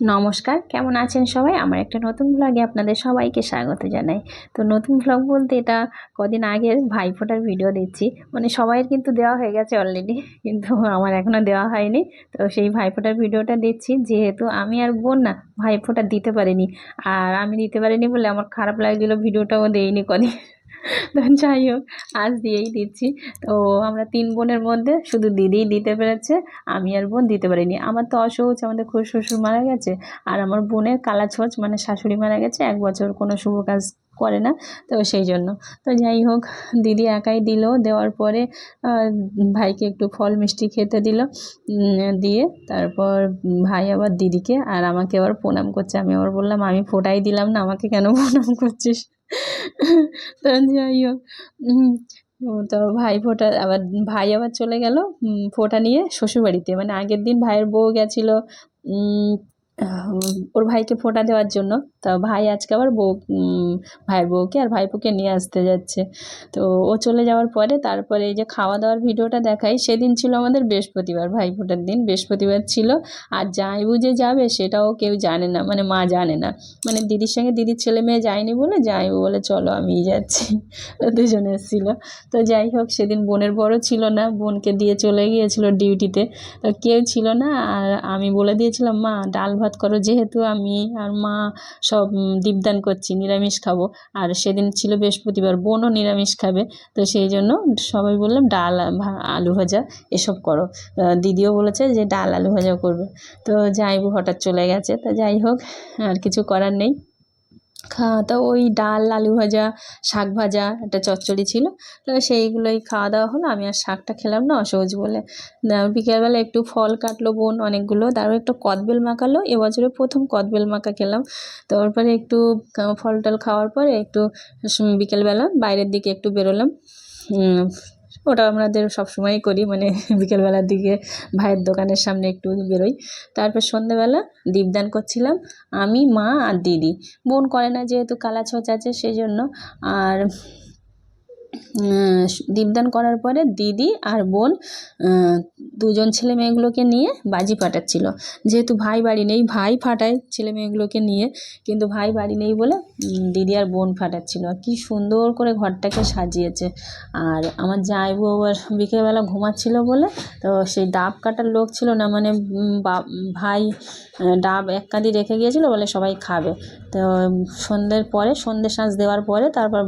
নমস্কার, কেমন আছেন সবাই? আমার একটা নতুন ব্লগে আপনাদের সবাইকে স্বাগত জানাই। তো নতুন ব্লগ বলতে এটা কদিন আগের ভাইফোঁটার ভিডিও দিচ্ছি। মানে সবাইয়ের কিন্তু দেওয়া হয়ে গেছে অলরেডি কিন্তু আমার এখনও দেওয়া হয়নি। তো সেই ভাইফোঁটার ভিডিওটা দিচ্ছি। যেহেতু আমি আর বোন না, ভাইফোঁটা দিতে পারিনি। আর আমি দিতে পারিনি বলে আমার খারাপ লাগছিল ভিডিওটাও দেইনি কদিন। তো যাই হোক, আজ দিয়েই দিচ্ছি। তো আমরা তিন বোনের মধ্যে শুধু দিদিই দিতে পেরেছে, আমি আর বোন দিতে পারিনি। আমার তো অসহজ, আমাদের খুব শ্বশুর মারা গেছে আর আমার বোনের কালাছোঁচ মানে শাশুড়ি মারা গেছে, এক বছর কোনো শুভ কাজ করে না, তো সেই জন্য। তো যাই হোক, দিদি একাই দিল, দেওয়ার পরে ভাইকে একটু ফল মিষ্টি খেতে দিল দিয়ে তারপর ভাই আবার দিদিকে আর আমাকে আবার প্রণাম করছে। আমি আবার বললাম, আমি ফোটাই দিলাম না, আমাকে কেন প্রণাম করছিস? যাই হোক তো ভাই ফোটা, আবার ভাই আবার চলে গেল ফোটা নিয়ে শ্বশুরবাড়িতে। মানে আগের দিন ভাইয়ের বউ গেছিল ওর ভাইকে ফোঁটা দেওয়ার জন্য। তা ভাই আজকে আবার বউ ভাইয়ের বউকে আর ভাইপোকে নিয়ে আসতে যাচ্ছে। তো ও চলে যাওয়ার পরে তারপরে এই যে খাওয়া দাওয়ার ভিডিওটা দেখাই, সেদিন ছিল আমাদের বৃহস্পতিবার ভাই ফোঁটার দিন। বৃহস্পতিবার ছিল। আর যাই বুঝে যাবে সেটাও কেউ জানে না মানে মা জানে না। মানে দিদির সঙ্গে দিদির ছেলে মেয়ে যায়নি বলে, যাই বলে, চলো আমি যাচ্ছি। দুজনে এসেছিল। তো যাই হোক, সেদিন বোনের বড় ছিল না, বোনকে দিয়ে চলে গিয়েছিল ডিউটিতে। তো কেউ ছিল না, আর আমি বলে দিয়েছিলাম, মা, ডাল ভাত করো। যেহেতু আমি আর মা সব দীপদান করছি, নিরামিষ খাব। আর সেদিন ছিল বৃহস্পতিবার, বোনও নিরামিষ খাবে। তো সেই জন্য সবাই বললাম, ডাল আলু ভাজা, এসব করো। দিদিও বলেছে যে ডাল, আলু ভাজা করবে। তো যাইব হঠাৎ চলে গেছে। তো যাই হোক, আর কিছু করার নেই। খাওয়া, তো ওই ডাল, আলু ভাজা, শাক ভাজা একটা চচ্চড়ি ছিল। তো সেইগুলোই খাওয়া দাওয়া হলো। আমি আর শাকটা খেলাম না, অসহজ বলে। বিকেলবেলা একটু ফল কাটলো, বোন অনেকগুলো, তারপর একটু কদবেল মাখালো। এবছরে প্রথম কদবেল মাখা খেলাম। তারপরে একটু ফল টল খাওয়ার পরে একটু বিকেলবেলা বাইরের দিকে একটু বেরোলাম। ওটা আমাদের সবসময়ই করি মানে বিকেলবেলার দিকে ভাইয়ের দোকানের সামনে একটু বেরোই। তারপর সন্ধেবেলা দীপদান করছিলাম, আমি, মা আর দিদি। বোন করে না যেহেতু কালা ছোঁচ আছে সেই জন্য আর দীপদান করার পরে দিদি আর বোন দুজন ছেলে মেয়েগুলোকে নিয়ে বাজি ফাটাচ্ছিল। যেহেতু ভাই বাড়ি নেই, ভাই ফাটায় ছেলে মেয়েগুলোকে নিয়ে, কিন্তু ভাই বাড়ি নেই বলে দিদি আর বোন ফাটাচ্ছিল। আর কী সুন্দর করে ঘরটাকে সাজিয়েছে। আর আমার জামাইবু আবার বিকেলবেলা ঘুমাচ্ছিল বলে, তো সেই ডাব কাটার লোক ছিল না মানে ভাই ডাব এক কাঁদি রেখে গিয়েছিল, বলে সবাই খাবে। তো সন্ধ্যের পরে, সন্ধ্যে শাঁস দেওয়ার পরে, তারপর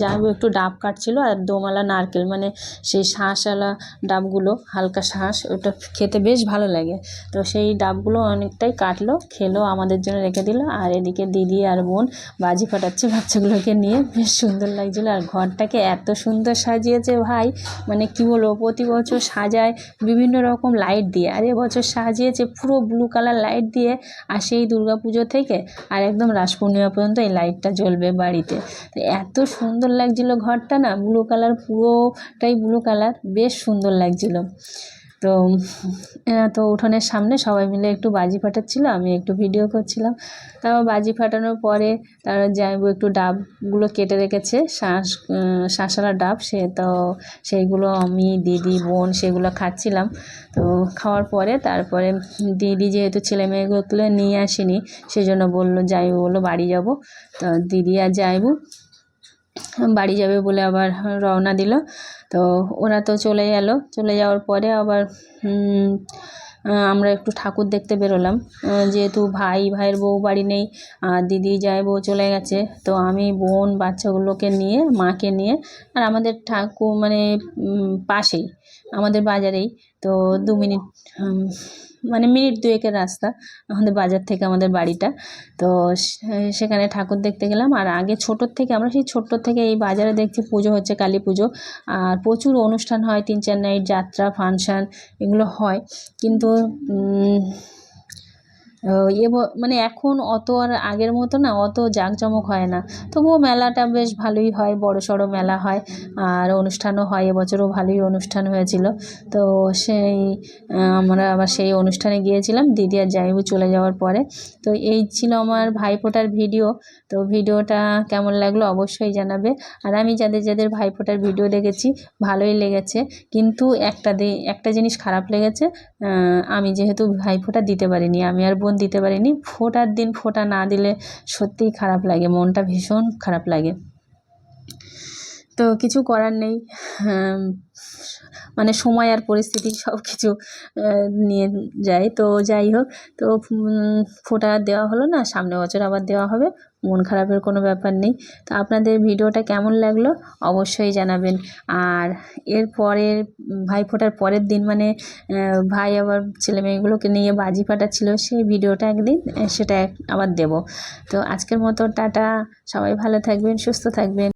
জামাইবু একটু ডাব কাটছিল আর দোমালা নারকেল মানে সেই শাঁসওয়ালা ডাবগুলো, হালকা শাঁস, ওটা খেতে বেশ ভালো লাগে। তো সেই ডাবগুলো অনেকটাই কাটলো, খেলো, আমাদের জন্য রেখে দিল, আর এদিকে দিদি আর বোন বাজি ফাটাচ্ছে বাচ্চাগুলোকে নিয়ে। বেশ সুন্দর লাগছিল, আর ঘরটাকে এত সুন্দর সাজিয়েছে ভাই মানে কি বলব, প্রতি বছর সাজায়, বিভিন্ন রকম লাইট দিয়ে, আর এবছর সাজিয়েছে পুরো ব্লু কালার লাইট দিয়ে আসে এই দুর্গা পুজো থেকে আর একদম রাস পূর্ণিমা পর্যন্ত এই লাইটটা জ্বলবে বাড়িতে। তো এত সুন্দর লাগছিল ঘরটা না, ব্লু কালার, পুরোটাই ব্লু কালার, বেশ সুন্দর লাগছিল। তো তো উঠোনের সামনে সবাই মিলে একটু বাজি ফাটাচ্ছিলো, আমি একটু ভিডিও করছিলাম। তারপর বাজি ফাটানোর পরে তারা জামাইবু একটু ডাবগুলো কেটে রেখেছে, শাঁস শাঁসালা ডাব, সে তো সেইগুলো আমি দিদি, বোন সেগুলো খাচ্ছিলাম। তো খাওয়ার পরে তারপরে দিদি যেহেতু ছেলে মেয়েগুলো নিয়ে আসেনি সেই জন্য বলল জামাইবু বলল বাড়ি যাব। তো দিদি আর জামাইবু বাড়ি যাবে বলে আবার রওনা দিল। তো ওরা তো চলে গেল। চলে যাওয়ার পরে আবার আমরা একটু ঠাকুর দেখতে বেরোলাম। যেহেতু ভাই, ভাইয়ের বউ বাড়ি নেই, আর দিদি যায় বউ চলে গেছে, তো আমি বোন বাচ্চাগুলোকে নিয়ে, মাকে নিয়ে, আর আমাদের ঠাকুর মানে পাশেই। আমাদের বাজারেই। তো দু মিনিট মানে মিনিট দুয়েকের রাস্তা আমাদের বাজার থেকে আমাদের বাড়িটা। তো সেখানে ঠাকুর দেখতে গেলাম আর আগে ছোটোর থেকে আমরা সেই ছোট্টোর থেকে এই বাজারে দেখছি পুজো হচ্ছে কালী পুজো। আর প্রচুর অনুষ্ঠান হয় তিন চার নাইট যাত্রা ফাংশান এগুলো হয়। কিন্তু এ মানে এখন অত আর আগের মতো না, অত জাঁকজমক হয় না। তবুও মেলাটা বেশ ভালোই হয়, বড় সড়ো মেলা হয়, আর অনুষ্ঠানও হয়, এবছরও ভালোই অনুষ্ঠান হয়েছিল। তো সেই আমরা আবার সেই অনুষ্ঠানে গিয়েছিলাম, দিদি আর জাইবু চলে যাওয়ার পরে। তো এই ছিল আমার ভাইফোঁটার ভিডিও। তো ভিডিওটা কেমন লাগল অবশ্যই জানাবে। আর আমি যাদের যাদের ভাইফোঁটার ভিডিও দেখেছি, ভালোই লেগেছে। কিন্তু একটা একটা জিনিস খারাপ লেগেছে আমি যেহেতু ভাইফোঁটা দিতে পারিনি, আমি আর বোন বোন দিতে পারিনি। ফোটার দিন ফোটা না দিলে সত্যিই খারাপ লাগে, মনটা ভীষণ খারাপ লাগে। তো কিছু করার নেই। হ্যাঁ, মানে সময় আর পরিস্থিতি সব কিছু নিয়ে যায়। তো যাই হোক তো ফোটা দেওয়া হলো না সামনে বছর আবার দেওয়া হবে মন খারাপের কোনো ব্যাপার নেই। তো আপনাদের ভিডিওটা কেমন লাগল অবশ্যই জানাবেন। আর এর পরের ভাই ফোটার পরের দিন মানে ভাই আবার ছেলে মেয়েগুলোকে নিয়ে বাজি ফাটাচ্ছিল সেই ভিডিওটা একদিন সেটা আবার দেব। তো আজকের মতো টাটা সবাই ভালো থাকবেন সুস্থ থাকবেন।